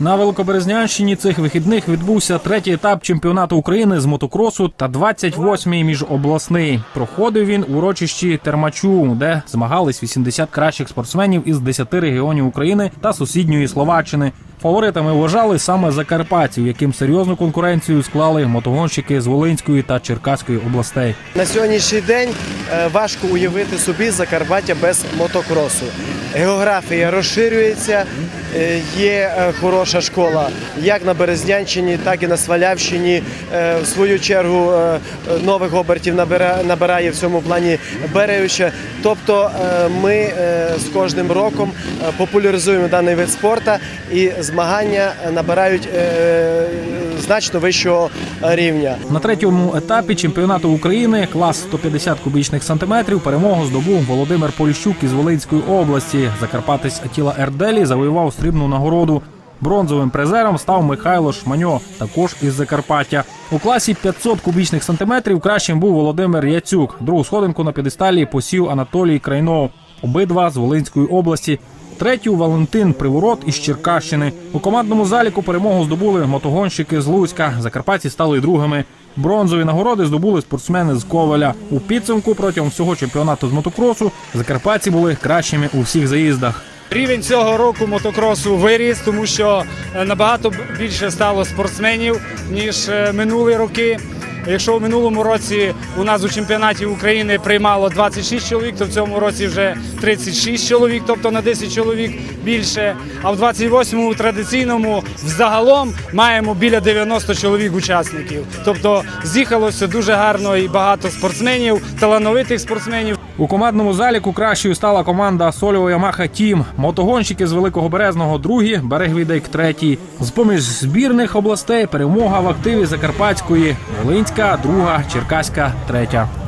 На Великоберезнянщині цих вихідних відбувся третій етап чемпіонату України з мотокросу та 28-й міжобласний. Проходив він у урочищі Термачу, де змагались 80 кращих спортсменів із 10 регіонів України та сусідньої Словаччини. Фаворитами вважали саме закарпатців, яким серйозну конкуренцію склали мотогонщики з Волинської та Черкаської областей. На сьогоднішній день е, важко уявити собі Закарпаття без мотокросу. Географія розширюється, е, є е, хороша школа як на Березнянщині, так і на Свалявщині. В свою чергу нових обертів набира- набирає в цьому плані Беревича. Тобто ми з кожним роком популяризуємо даний вид спорту і змагання набирають е, значно вищого рівня. На третьому етапі чемпіонату України клас 150 кубічних сантиметрів перемогу здобув Володимир Поліщук із Волинської області. Закарпатець Атіла Ерделі завоював срібну нагороду. Бронзовим призером став Михайло Шманьо, також із Закарпаття. У класі 500 кубічних сантиметрів кращим був Володимир Яцюк. Другу сходинку на п'єдесталі посів Анатолій Крайнов. Обидва з Волинської області. Третю Валентин Приворот із Черкащини. У командному заліку перемогу здобули мотогонщики з Луцька. Закарпатці стали другими. Бронзові нагороди здобули спортсмени з Коваля. У підсумку протягом всього чемпіонату з мотокросу закарпатці були кращими у всіх заїздах. Рівень цього року мотокросу виріс, тому що е, набагато більше стало спортсменів ніж е, минулі роки. Якщо в минулому році у нас у чемпіонаті України приймало 26 чоловік, то в цьому році вже 36 чоловік, тобто на 10 чоловік більше. А в 28-му традиційному взагалом маємо біля 90 чоловік учасників. Тобто з'їхалося дуже гарно і багато спортсменів, талановитих спортсменів. У командному заліку кращою стала команда Сольова Ямаха Тім. Мотогонщики з Великого Березного другі, Берегвідейк третій. З поміж збірних областей перемога в активі Закарпатської, Волинська, друга, Черкаська, третя.